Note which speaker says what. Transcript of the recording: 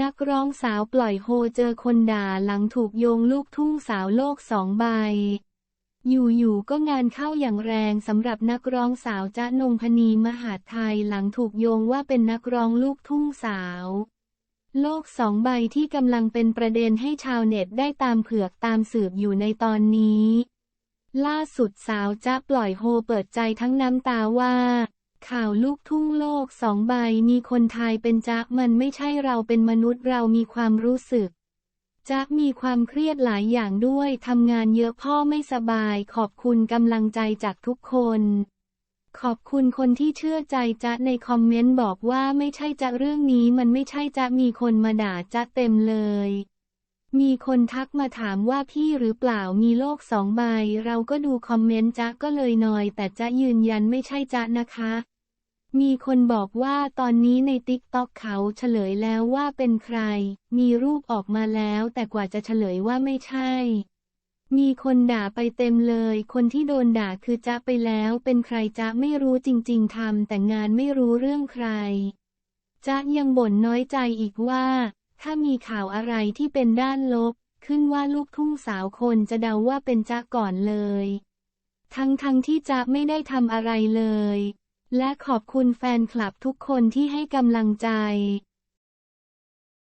Speaker 1: นักร้องสาวปล่อยโฮเจอคนด่าหลังถูกโยงลูกทุ่งสาวโลกสองใบ อยู่ๆก็งานเข้าอย่างแรงสำหรับนักร้องสาวจ๊ะนงพนีมหาไทยหลังถูกโยงว่าเป็นนักร้องลูกทุ่งสาว โลกสองใบที่กำลังเป็นประเด็นให้ชาวเน็ตได้ตามเผือกตามสืบอยู่ในตอนนี้ ล่าสุดสาวจ๊ะปล่อยโฮเปิดใจทั้งน้ำตาว่า ข่าวลูกทุ่งโลกสองใบมีคนทายเป็นจ๊ะมันไม่ใช่เราเป็นมนุษย์เรามีความรู้สึกจ๊ะมีความเครียดหลายอย่างด้วยทำงานเยอะพ่อไม่สบายขอบคุณกำลังใจจากทุกคน ขอบคุณคนที่เชื่อใจจ๊ะในคอมเมนต์บอกว่าไม่ใช่จ๊ะเรื่องนี้มันไม่ใช่จ๊ะมีคนมาด่าจ๊ะเต็มเลยมีคนทักมาถามว่าพี่หรือเปล่ามีโลกสองใบ เราก็ดูคอมเมนต์จ๊ะก็เลยนอย แต่จ๊ะยืนยันไม่ใช่จ๊ะนะคะ มีคนบอกว่าตอนนี้ในติ๊กต็อกเขาเฉลยแล้วว่าเป็นใคร มีรูปออกมาแล้วแต่กว่าจะเฉลยว่าไม่ใช่ มีคนด่าไปเต็มเลย คนที่โดนด่าคือจ๊ะไปแล้ว เป็นใครจ๊ะไม่รู้จริง ๆทำแต่งานไม่รู้เรื่องใครจ๊ะยังบ่นน้อยใจอีกว่า ถ้ามีข่าวอะไรที่เป็นด้านลบ ขึ้นว่าลูกทุ่งสาวคนจะเดาว่าเป็นจ๊ะก่อนเลย ทั้งทั้งๆที่จ๊ะไม่ได้ทำอะไรเลย และขอบคุณแฟนคลับทุกคนที่ให้กำลังใจ